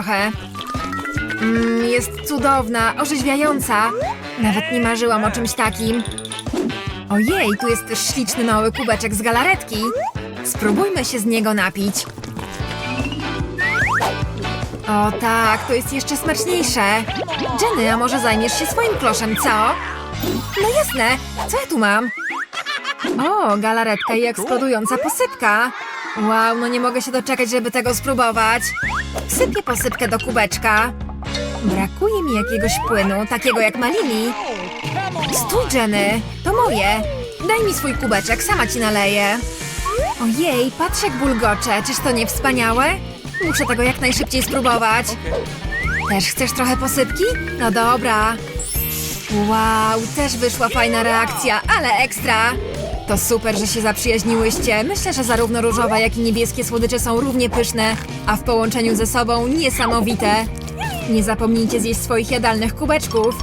trochę. Mmm, jest cudowna, orzeźwiająca. Nawet nie marzyłam o czymś takim. Ojej, tu jest też śliczny mały kubeczek z galaretki. Spróbujmy się z niego napić. O tak, to jest jeszcze smaczniejsze. Jenny, a może zajmiesz się swoim kloszem, co? No jasne, co ja tu mam? O, galaretka i eksplodująca posypka. Wow, no nie mogę się doczekać, żeby tego spróbować. Wsypię posypkę do kubeczka. Brakuje mi jakiegoś płynu, takiego jak malini. Stój, Jenny, to moje. Daj mi swój kubeczek, sama ci naleję. Ojej, patrz jak bulgocze, czyż to nie wspaniałe? Muszę tego jak najszybciej spróbować. Też chcesz trochę posypki? No dobra. Wow, też wyszła fajna reakcja, ale ekstra! To super, że się zaprzyjaźniłyście. Myślę, że zarówno różowe, jak i niebieskie słodycze są równie pyszne, a w połączeniu ze sobą niesamowite. Nie zapomnijcie zjeść swoich jadalnych kubeczków.